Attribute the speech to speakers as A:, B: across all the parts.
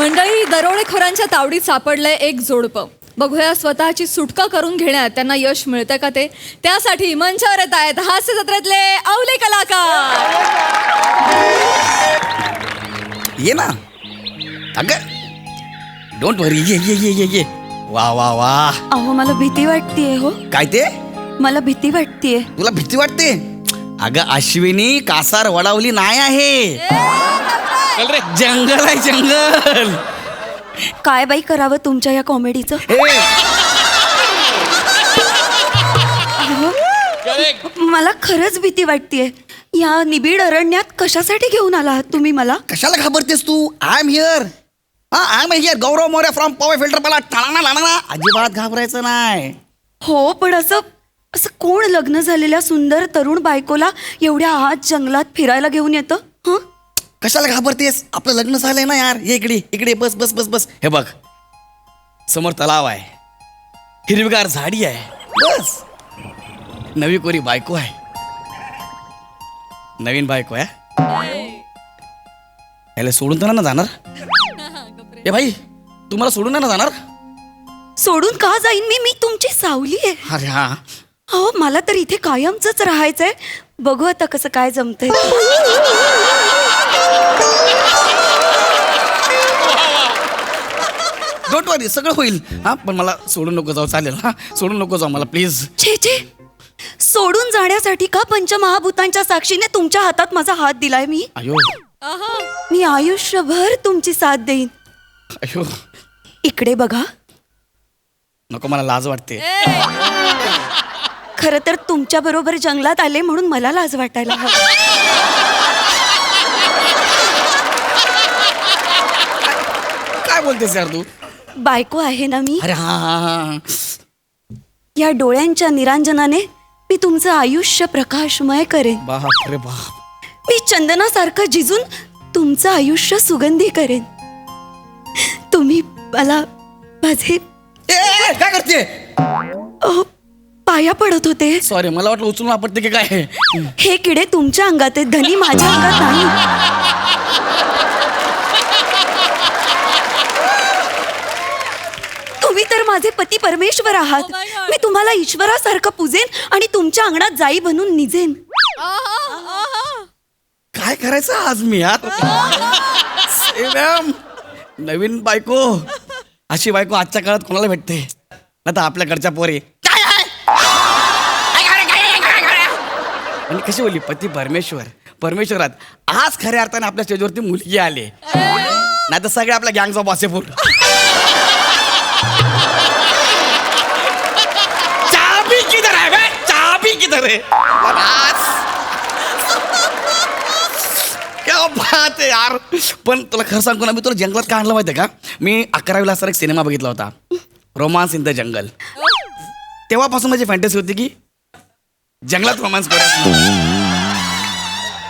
A: मंडळी दरोडेखोरांच्या तावडीत सापडलंय एक जोडपं. बघूया स्वतःची सुटका करून घेण्यात त्यांना यश मिळतं का ते? त्यासाठी मंचावर येत आहेत हास्य जत्रेतले अवले कलाकार.
B: ये ना. अगं डोंट वरी ये ये ये ये ये. वा वा वा.
C: अहो मला भीती वाटतेय हो.
B: काय ते?
C: मला भीती वाटतेय.
B: तुला भीती वाटते? अगं अश्विनी कासार वडावली नाही आहे. रे जंगल आहे जंगल.
C: काय बाई करावं तुमच्या या कॉमेडीचं? मला खरंच भीती वाटतेय. या निबिड अरण्यात कशासाठी घेऊन आला आहात तुम्ही मला?
B: कशाला घाबरतेस तू? आय एम हिअर हा I am here Gaurav Morya from power filter मला टाळाना लाणा अजिबात घाबरायचं नाही.
C: हो पण असं असं कोण लग्न झालेल्या सुंदर तरुण बायकोला एवढ्या आत जंगलात फिरायला घेऊन येतं? हं?
B: कशाला घाबरतेस? आपलं लग्न झालंय ना यार. ये इकडे इकडे बस बस बस बस. हे बघ. समोर तलाव आहे. हिरवीगार झाडी आहे. बस. नवी कोरी बायको आहे. नवीन बायको आहे. याला सोडून तर नाही ना जाणार? ए भाई तुम्हाला सोडून नाही ना जाणार?
C: सोडून का जाईन मी? मी तुमची सावली आहे.
B: अरे हा.
C: हो मला तर इथे कायमच राहायचंय. बघू आता कसं काय जमतंय.
B: डोंट वरी सगळं होईल. हा पण मला सोडून नको जाऊ. चालेल हा सोडून नको जाऊ मला प्लीज
C: छे छे. सोडून जाण्यासाठी का पंचमहाभूतांच्या साक्षीने तुमच्या हातात माझा हात दिलाय मी?
B: अयो.
C: मी आयुष्यभर तुमची साथ देईन.
B: अयो.
C: इकडे बघा.
B: नको मला लाज वाटते.
C: खर तर तुमच्या बरोबर जंगलात आले म्हणून मला लाज वाटायला हवं.
B: काय बोलतेस यार तू?
C: बायको आहे ना मी?
B: अरे हा हा हा.
C: या डोळ्यांच्या निरांजनाने मी तुमचं आयुष्य प्रकाशमय करेन.
B: बाप रे बाप.
C: मी चंदनासारखं झिजून तुमचं आयुष्य सुगंधी करेन. तुम्ही मला माझे
B: ए, ए, काय करते
C: अहो, पाया पडत होते.
B: सॉरी मला वाटलं उचलून वापरते की काय?
C: हे किडे तुमच्या अंगात आहेत धनी माझ्या अंगात नाही. तुम्ही तर माझे पती परमेश्वर आहात.
A: Oh.
C: मी तुम्हाला ईश्वरासारखं पूजेन आणि तुमच्या अंगणात जाई बनून निजेन.
B: काय करायचं आज मी ए, मॅम नवीन बायको. अशी बायको आजच्या काळात कोणाला भेटते? आता आपल्याकडच्या पोरी. आणि कशी बोलली? पती परमेश्वर. परमेश्वरात आज खऱ्या अर्थाने आपल्या स्टेजवरती मुलगी आली. नाही तर सगळे आपल्या गँगचा बॉसे फुट चाबी किधर आहे बे चाबी किधर है बस. क्या बात आहे यार. पण तुला खरं सांगू ना मी तुला जंगलात का आणलं माहितीये का? मी अकरावीला असताना एक सिनेमा बघितला होता. Romance in the jungle. तेव्हापासून माझी फॅन्टसी होती की जंगलात रोमांस करायचं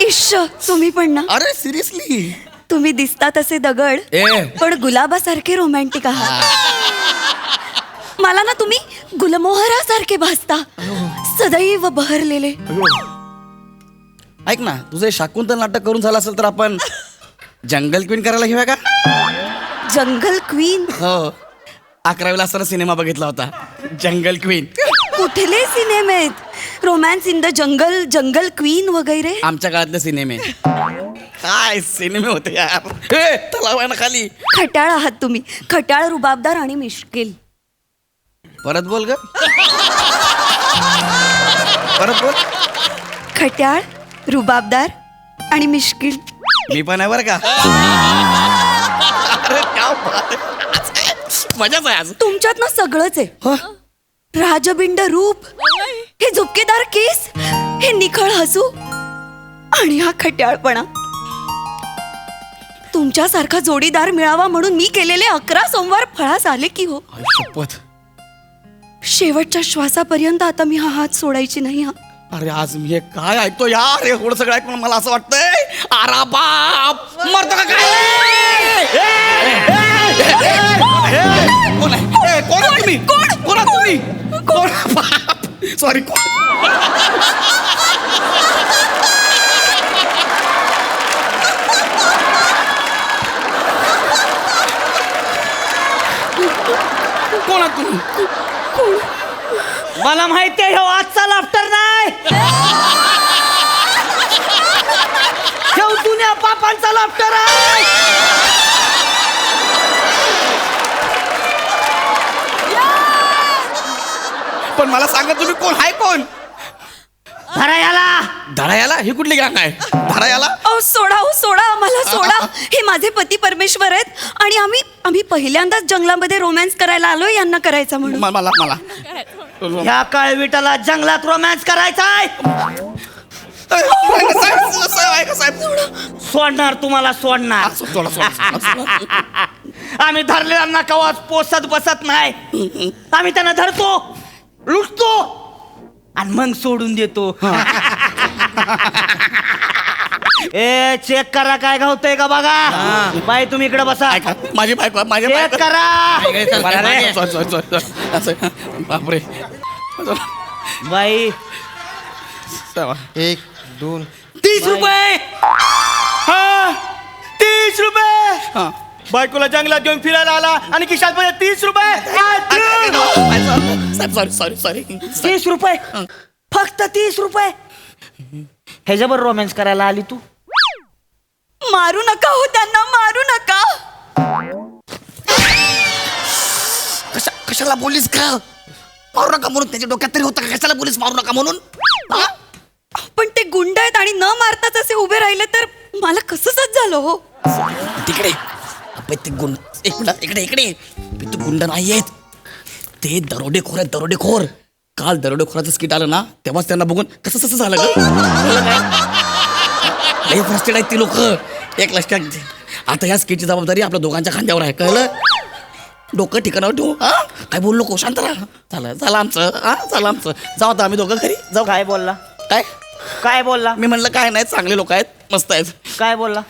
C: इश्श तुम्ही पण ना.
B: अरे सिरियसली
C: तुम्ही दिसता तसे दगड पण गुलाबासारखे रोमॅन्टिक आहात. मला ना तुम्ही गुलमोहरासारखे भासता. सदैव बहरलेले.
B: ऐक ना तुझं शाकुंतल नाटक करून झालं असेल तर आपण जंगल क्वीन करायला घेऊया का?
C: जंगल क्वीन
B: हो. अकरावीला असताना सिनेमा बघितला होता. जंगल क्वीन
C: कुठले सिनेमे आहेत? Romance in the jungle jungle queen वगैरे?
B: आमच्या काळातले सिनेमे. काय सिनेमे होते यार? ए, तलाव आहे ना खाली.
C: खटाळ आहात तुम्ही. खटाळ रुबाबदार आणि मिश्किल.
B: परत बोल ग. परत बोल.
C: खट्याळ रुबाबदार आणि मिश्किल.
B: मी पण आहे बरं का? अरे क्या बात आहे. मजाच आहे आज.
C: तुमच्यात ना सगळंच आहे. राजबिंड रूप. हे झुपकेदार केस हे निखळ हसू आणि हा खट्याळपणा. तुमच्यासारखा जोडीदार मिळावा म्हणून मी केलेले अकरा सोमवार फळास आले की हो?
B: आई शपथ.
C: शेवटच्या श्वासापर्यंत आता मी हा हात सोडायची नाही हा.
B: अरे आज मी हे काय ऐकतो यार? हे एवढं सगळं ऐकून मला असं वाटतंय आरा बाप! मरतो का काय? ए, ए, ए, ए, कोण आहे? ए, कोण आहे तुम्ही? कोण? आहे तुम्ही? कोण? सॉरी कोण तुम्ही
D: मला माहिती आहे आजचा लाफ्टर नाही. ठेव जुन्या पापांचा लाफ्टर आहे.
B: मला सांगा तुम्ही कोण हाय कोण?
D: धरा याला
B: धरायाला? ही कुठली गाणं आहे? धरायाला?
C: अहो सोडा हो सोडा आम्हाला सोडा. हे. माझे पती परमेश्वर आहेत आणि आम्ही आम्ही पहिल्यांदाच जंगलामध्ये रोमॅन्स करायला आलोय यांना करायचा म्हणून.
B: म- मला मला.
D: ह्या काळविटाला जंगलात रोमॅन्स करायचा आहे.
B: साहेब, साहेब, ऐका, साहेब.
D: सोडणार तुम्हाला सोडणार.
B: सोडा, सोडा, सोडा, सोडा.
D: आम्ही धरलेल्यांना कवाच पोसत बसत नाही. आम्ही त्यांना धरतो. लुटतो आणि मग सोडून देतो. ए चेक करा काय घावतंय का बघा. बाई तुम्ही इकडे बसा.
B: ऐका माझी बायको माझी
D: चेक
B: बायको.
D: करा. बरं रे.
B: Sorry, sorry, sorry, sorry. असं, बापरे.
D: बाई.
E: एक दोन.
D: तीस रुपये. हा तीस रुपये.
B: हा.
D: बायकोला जंगलात घेऊन फिरायला आला आणि खिशात मध्ये तीस रुपये.
B: सॉरी सॉरी सॉरी
D: तीस रुपये? फक्त तीस रुपये? ह्याच्यावर रोमॅन्स करायला आली तू?
C: मारू नका हो त्यांना मारू नका.
B: कशा कशाला बोलीस का मारू नका म्हणून त्याच्या डोक्यात तरी होतं का? कशाला बोलीस मारू नका म्हणून? हा?
C: पण ते गुंड आहेत आणि न मारताच असे उभे राहिले तर मला कसंच झालं हो?
B: तिकडे. अबे ते गुंड एक मिनिट इकडे इकडे. अबे ते गुंड नाही आहेत. ते दरोडेखोर आहेत दरोडेखोर. काल दरोडेखोराचं स्किट आलं ना तेव्हाच त्यांना बघून कसं कसं झालं ग? लय फ्रस्टेड आहेत ती लोक. एक लक्षात. आता या स्किटची जबाबदारी आपल्या दोघांच्या खांद्यावर आहे कळलं? डोकं ठिकाणावर ठेवू हा? काय बोललो को शांत राहा. झालं झालं आमचं हा? झालं आमचं. जाऊ आता आम्ही दोघं घरी. जाऊ.
D: काय बोलला?
B: काय?
D: काय बोलला?
B: मी म्हणलं काय नाही चांगले लोक आहेत मस्त आहेत.
D: काय बोलला?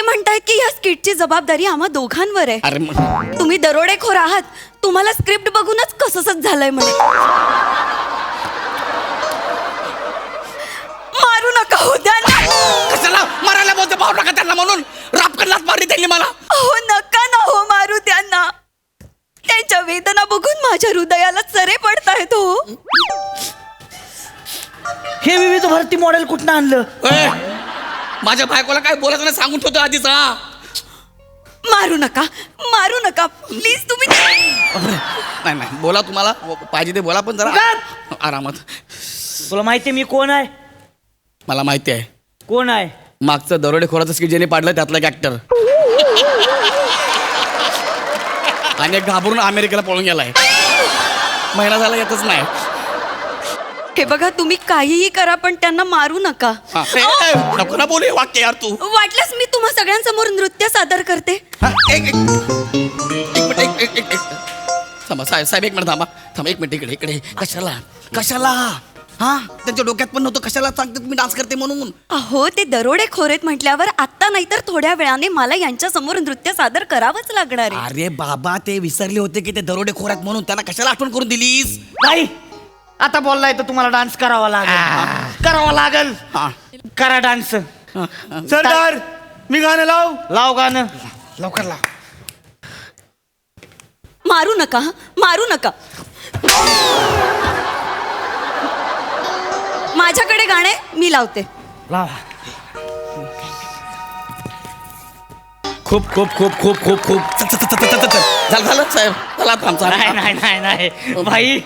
C: ते म्हणतायत की या स्किटची जबाबदारी आम्हा दोघांवर आहे.
B: अरे मग
C: तुम्ही दरोडेखोर आहात. तुम्हाला स्क्रिप्ट बघूनच कसंच झालंय म्हणे. मारू नका हो त्यांना.
B: कशाला? मारायला बोलते पाहू नका त्यांना म्हणून. रापकडलाच मारली त्यांनी मला.
C: अहो नका ना हो मारू त्यांना. त्यांच्या वेदना बघून माझ्या हृदयाला चरे पडतायत हो.
D: हे विविध भरती मॉडेल कुठनं आणलं?
B: ए, माझ्या बायकोला काय बोलायचं नाही सांगून ठेवतो आधीच. हा
C: मारू नका मारू नका. प्लीज तुम्ही
B: नाही. नाही बोला तुम्हाला. पाहिजे ते बोला पण जरा. आरामात.
D: तुला माहिती मी कोण आहे?
B: मला माहिती आहे.
D: कोण आहे?
B: मागचं दरोडेखोराचं स्किट ज्याने पाडलं त्यातला एक ऍक्टर आणि एक घाबरून अमेरिकेला पळून गेलाय. महिना झाला येतच नाही.
C: हे बघा तुम्ही काहीही करा पण त्यांना मारू नका.
B: हा. ए, ए, नको ना बोलू हे वाक्य यार तू.
C: वाटल्यास मी तुम्हा सगळ्यांसमोर नृत्य सादर करते.
B: हा, एक एक एक मिनिट एक एक एक एक. थांबा साहेब साहेब एक मिनिट थांबा. थांबा एक मिनिट इकडे इकडे. कशाला? कशाला? हा? त्यांच्या डोक्यात पण नव्हतं कशाला सांगते तुम्ही डान्स करते म्हणून.
C: अहो ते दरोडे खोरेत म्हटल्यावर आत्ता नाही तर थोड्या वेळाने मला यांच्या समोर नृत्य सादर करावंच लागणार आहे.
B: अरे बाबा ते विसरले होते की ते दरोडे खोऱ्यात म्हणून. त्यांना कशाला आठवण करून दिलीस?
D: नाही आता बोललाय तर तुम्हाला डान्स करावा लागेल. करावा लागेल.
B: हा.
D: करा डान्स. सरदार मी गाणं लाव. लाव गाणं.
B: लवकर लाव.
C: मारू नका हं, मारू नका. माझ्याकडे गाणे मी लावते.
D: लाव.
B: खूप खूप खूप खूप खूप खूप. झालं झालं साहेब चला आता आमचा
D: नाही नाही नाही नाही. भाई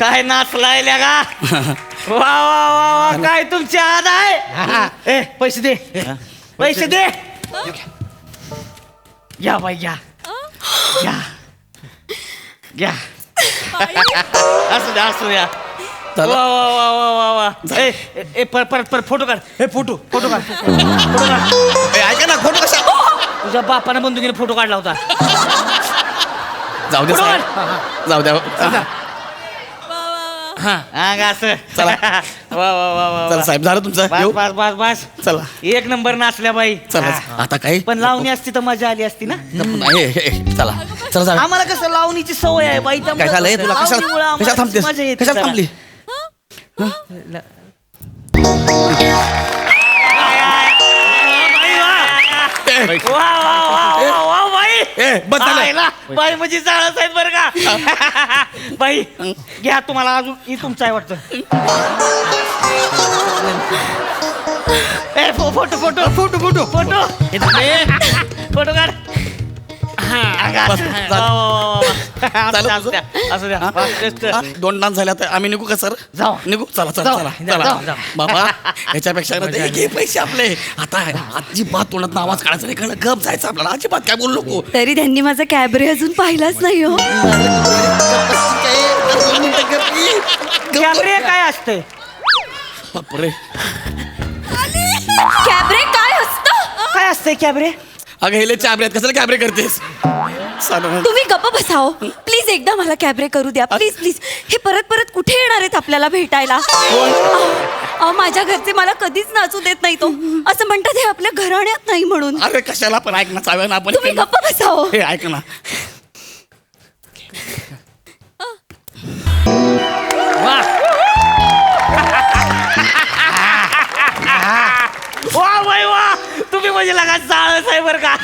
D: काय नाचलाय गा वा वा वा वा काय तुमची आद आहे? ए पैसे दे. पैसे दे. या बाई या. या. या. असू द्या असू द्या. वा
B: चला.
D: वा वा वा वा वा ए ए, ए पर परत परत फोटो काढ. ए फोटो. फोटो काढ. फोटो काढ.
B: ए, ऐका ना खोटं कशा
D: तुझ्या बापानं बंदुकीने फोटो काढला होता.
B: जाऊ द्या
D: बरोबर.
B: साहेब. जाऊ द्या हा.
D: हा अंग असं?
B: चला.
D: वा वा वा वा
B: चला
D: वा.
B: साहेब झालं तुमचं? येऊ?
D: बस बस बस. बस
B: चला.
D: एक नंबर नाचल्या बाई.
B: चला.
D: हा.
B: आता काही
D: पण लावणी असती तर मजा आली असती ना?
B: नाही हे, हे, चला. चला चला
D: आम्हाला कसं लावणीची सवय आहे बाई
B: काय झालंय? तुला
D: लावणीमुळं
B: कशाला
D: आम्हाला
B: कशाला थांबतेस?
D: मजा येते
B: कशाला
D: जरा.
B: थांबली?
D: बाई, वा.
B: ए,
D: वा वा वा.
B: ए, बस झालं.
D: आयला, बाई म्हणजे जाळच आहेत बरं का? बाई घ्या तुम्हाला अजून ही तुमचं आहे वाटतं. ए फो- photo photo. Photo photo. Photo. Photo काढ. अगं,
B: बस,
D: असं-
B: चाल.
D: वा, वा, वा, वा. असू द्या, असू द्या, असू द्या.
B: हा?
D: बस, just.
B: हा? दोन डान्स झाले आता. आम्ही निघू का सर?
D: जाऊ.
B: निघू? चला चला
D: जाऊ.
B: चला.
D: जाऊ,
B: चला.
D: जाऊ.
B: बाबा ह्याच्यापेक्षा ना ते घे पैसे आपले. आता अजिबात तोंडात आवाज काढायचा नाही. कळलं? गप जायचं आपल्याला. अजिबात काय बोलू नको.
C: तरी त्यांनी माझा कॅबरे अजून पाहिलाच नाही हो.
D: कॅमेरे काय असते?
B: बापरे.
C: कॅबरे काय असतं?
D: काय असते कॅमेरे
B: अगं हेले चाबऱ्यात कसं कॅबरे करतेस? चालेल.
C: तुम्ही गप्प बसाओ. प्लीज एकदा मला कॅबरे करू द्या. प्लीज प्लीज हे परत परत कुठे येणार आहेत आपल्याला भेटायला? अहो, माझ्या घरचे मला कधीच नाचू देत नाही तो. असं म्हणतात हे आपल्या घराण्यात नाही म्हणून.
B: अरे कशाला पण ऐक ना चाव्या ना आपण
C: तुम्ही गप्प बसाओ.
B: हे ऐक ना.
D: वा. वा बाई वा. तुम्ही म्हणजे लगा जाळच आहे बरं का.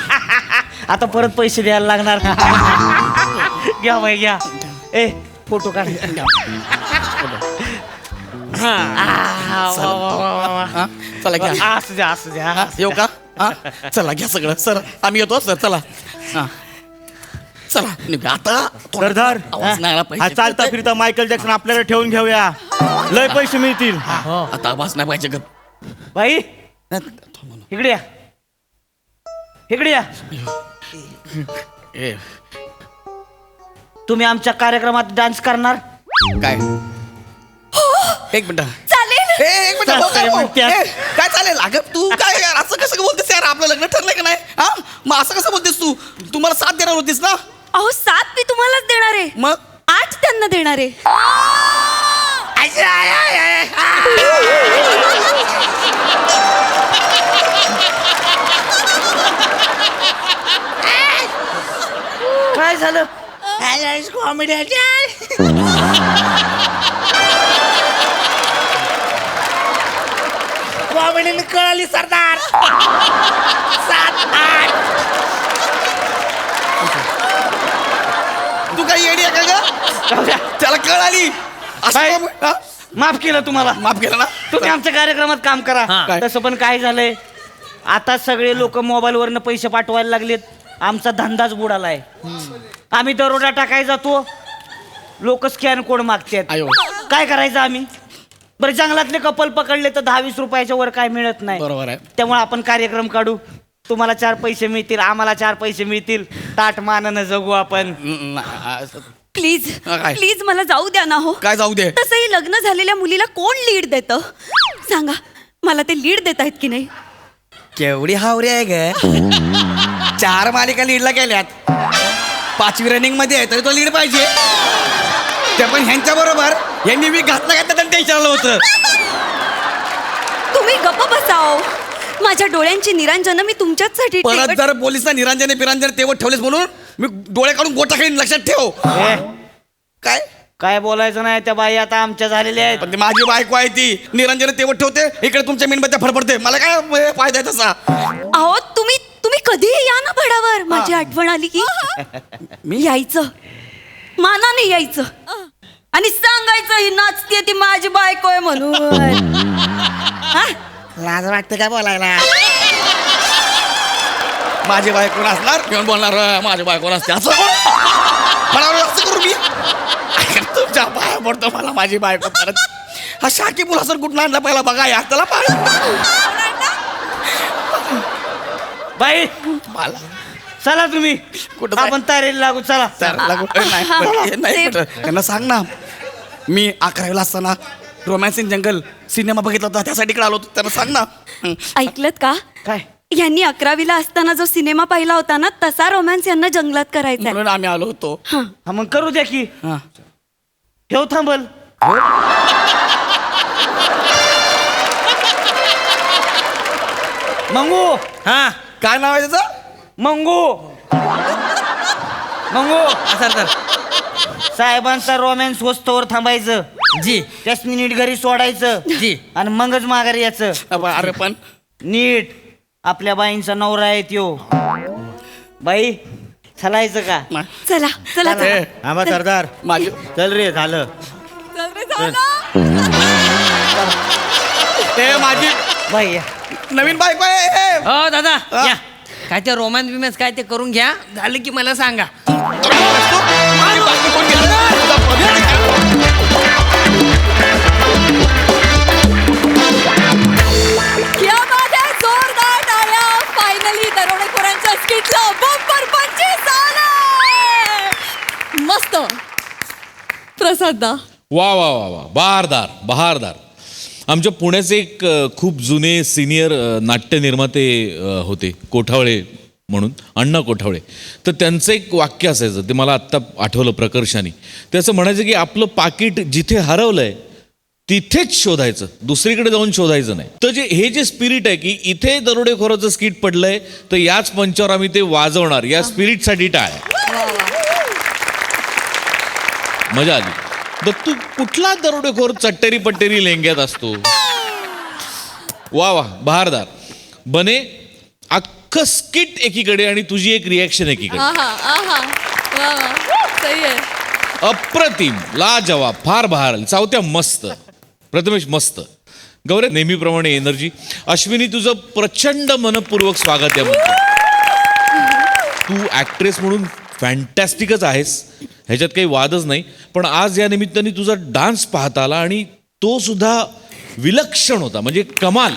D: आता परत पैसे द्यायला लागणार. घ्या बाई घ्या. ए फोटो काढ. हा.
B: हा. चला. घ्या.
D: असू द्या असू द्या.
B: येऊ का? हा? चला घ्या सगळं. सर आम्ही येतो सर. चला. हा. चला निघूया. आता थोडा
E: सरदार
B: आवाज नाही आला
E: हा
B: पाहिजे.
E: चालता फिरता मायकल जॅक्सन आपल्याला ठेवून घेऊया. लय पैसे मिळतील.
B: आता आवाज नाही पाहिजे गप.
D: बाई इकडे या. इकडे या. तुम्ही आमच्या कार्यक्रमात डान्स करणार?
B: काय? एक मिनिट.
C: चालेल.
B: ए, एक मिनिट हो, काय हो? ए, काय चालेल? अगं तू काय यार असं कसं बोलतेस यार? आपलं लग्न ठरलंय का नाही? हा? मग असं कसं बोलतेस तू? तुम्हाला साथ देणार होतीस ना?
C: अहो सात मी तुम्हालाच देणार आहे.
B: मग?
C: आठ त्यांना देणार आहे.
D: काय झालं?
B: कॉमेडी
D: कॉमेडी कळाली सरदार.
B: तू काही येडी आहे का ग. त्याला कळ आली असं
D: काय?
B: काय- हा?
D: माफ केलं तुम्हाला.
B: माफ केलं ना?
D: तुम्ही आमच्या कार्यक्रमात काम करा? तसं पण काय झालंय? आता सगळे लोक मोबाईलवरनं पैसे पाठवायला लागलेत. आमचा धंदाच बुडालाय. आम्ही दरोडा टाकाय जातो लोक स्कॅन कोड मागतात.
B: आयो.
D: काय करायचं आम्ही? बरं जंगलातले कपल पकडले तर दहा वीस रुपयाच्या वर काय मिळत नाही.
B: बरोबर आहे.
D: त्यामुळे आपण कार्यक्रम काढू. तुम्हाला चार पैसे मिळतील आम्हाला चार पैसे मिळतील. ताट मानानं जगू आपण.
B: न- न- असं-
C: प्लीज
B: हा, काय?
C: प्लीज मला जाऊ द्या ना हो.
B: काय जाऊ दे?
C: तसंही लग्न झालेल्या मुलीला कोण लीड देतं? सांगा मला ते लीड देत आहेत की नाही?
B: केवढी हावरी आहे ग. चार मालिका लीडला गेल्यात. पाचवी रनिंगमध्ये आहे तरी तो लीड पाहिजे. ते पण ह्यांच्या बरोबर. यांनी मी घातला घातला त्यांनी ते विचारलं होतं.
C: तुम्ही गप्प बसाओ. माझ्या डोळ्यांची निरांजन मी तुमच्याचसाठी
B: परत
C: ठेवत-
B: जर पोलिसांना निरांजने बिरांजने तेवढ ठेवलेस म्हणून मी डोळे काढून गोटा खाईन लक्षात ठेव.
D: ए,
B: काय?
D: काय बोलायचं नाही त्या बाई आता आमच्या झालेल्या आहेत.
B: पण ती माझी बायको आहे ती. निरंजन तेवढ ठेवते. इकडे तुमच्या मेणबत्त्या फडफडते. मला काय फायदा आहे तसा?
C: अहो तुम्ही तुम्ही कधीही या ना भडावर. माझी आठवण आली की
B: मी
C: यायचं. मानाने यायचं. आणि सांगायचं ही नाचते ती माझी बायको आहे म्हणून. हा?
B: लाज वाटते काय बोलायला? माझी बायको नसणार घेऊन बोलणार? "अं, माझी बायको नसते असं कोण? मला वाटलं, असं करू मी? तुमच्या पाया पडतो मला माझी बायको परत. हा शाकी मुला सर कुठं आणला पहिला? बघा या त्याला पाय
D: बाई
B: मला.
D: चला तुम्ही.
B: कुठं
D: आपण तयारीला लागू चला.
B: तर लागू. ए, नाही पण हे. त्यांना सांग ना. मी अकरावीला असताना रोमॅन्स इन जंगल सिनेमा बघितला होता. त्यासाठी इकडे आलो होतो. त्यांना सांग ना. हं.
C: ऐकलत का?
D: काय?
C: यांनी अकरावीला असताना जो सिनेमा पाहिला होता ना तसा रोमॅन्स यांना जंगलात करायचा आहे.
B: म्हणून आम्ही आलो होतो.
C: हा.
D: हा मग करू द्या की.
B: हा.
D: ठेव थांबल. मंगू.
E: हा.
B: काय नाव आहे त्याचं?
D: मंगू. मंगू.
E: सर सर
D: साहेबांचा रोमॅन्स वस्तूवर थांबायचं.
E: जी.
D: त्याच नीट घरी सोडायचं.
E: जी.
D: आणि मगच माघारी यायचं.
B: अबा, अरे पण.
D: नीट. आपल्या बाईंचा नवरा आहे त्यो. बाई चलायचं का?
C: चला चला चला.
B: ए,
E: आंबा सरदार.
B: माझी
E: चल रे झालं.
A: चल रे, झालं.
B: ए माझी
D: भैया
B: नवीन बायको आहे.
F: हो. दादा
B: हा?
F: या. काय ते रोमॅन्स बिमॅन्स काय ते करून घ्या. झालं की मला सांगा.
B: माझी बायको कोण गेली? तुझा पगार.
A: क्या बात है जोरदार टाळ्या. फायनली दरोडेखोरांच्या स्किटला बंपर पंचवीस आले मस्त. प्रसाद दा.
G: वा वा वा वा. बहारदार बहारदार. आमच्या पुण्याचे एक खूप जुने सिनियर नाट्य निर्माते होते कोठावळे म्हणून अण्णा कोठावळे. तर त्यांचं एक वाक्य असायचं ते मला आत्ता आठवलं प्रकर्षाने. ते असं म्हणायचं की आपलं पाकिट जिथे हरवलंय तिथेच शोधायचं दुसरीकडे जाऊन शोधायचं नाही. तर जे हे जे स्पिरिट आहे की इथे दरोडेखोराचं स्किट पडलंय तर याच मंचावर आम्ही ते वाजवणार या स्पिरिटसाठी टाळ. मजा आली. दत्तू कुठला दरोडेखोर चट्टेरी पट्टेरी लेंग्यात असतो? वा वा बहारदार. बने अख्खं स्किट एकीकडे आणि तुझी एक रिॲक्शन एकीकडे.
A: आहा आहा. वा वा. सही आहे.
G: अप्रतिम लाजवाब फार बहार चावत्या मस्त. प्रथमेश मस्त. गौरे नेहमीप्रमाणे एनर्जी अश्विनी तुझं प्रचंड मनपूर्वक स्वागत आहे तू ॲक्ट्रेस म्हणून फॅन्टॅस्टिकच आहेस. ह्याच्यात काही वादच नाही. पण आज या निमित्ताने तुझा डान्स पाहता आला आणि तो सुद्धा विलक्षण होता. म्हणजे कमाल.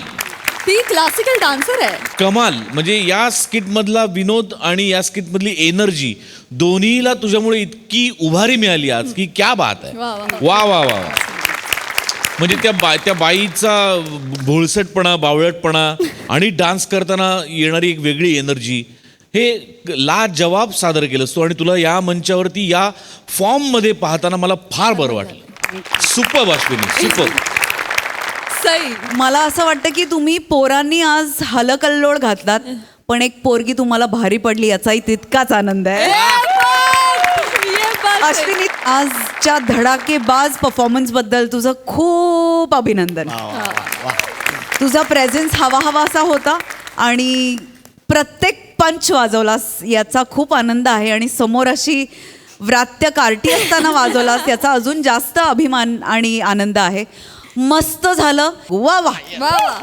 A: ती क्लासिकल डान्सर आहे.
G: कमाल. म्हणजे या स्किटमधला विनोद आणि या स्किटमधली एनर्जी दोन्हीला तुझ्यामुळे इतकी उभारी मिळाली आज की क्या बात आहे.
A: वा, वा,
G: वा. वा वा वा म्हणजे त्या बा त्या बाईचा भोळसटपणा बावळटपणा आणि डान्स करताना येणारी एक वेगळी एनर्जी हे ला जवाब सादर केलंस तू आणि तुला या मंचावरती या फॉर्ममध्ये पाहताना मला फार बरं वाटलं. Super Ashwini super.
A: सई
H: मला असं वाटतं की तुम्ही पोरांनी आज हलकल्लोळ घातलात पण एक पोरगी तुम्हाला भारी पडली याचाही तितकाच आनंद आहे.
A: है.
H: अश्विनी आजच्या धडाकेबाज परफॉर्मन्सबद्दल तुझं खूप अभिनंदन. तुझा प्रेझेन्स हवा हवा असा होता आणि प्रत्येक पंच वाजवलास याचा खूप आनंद आहे आणि समोर अशी व्रात्य कार्टी असताना वाजवलास याचा अजून जास्त अभिमान आणि आनंद आहे. मस्त झालं. वा वा.
A: वा वा.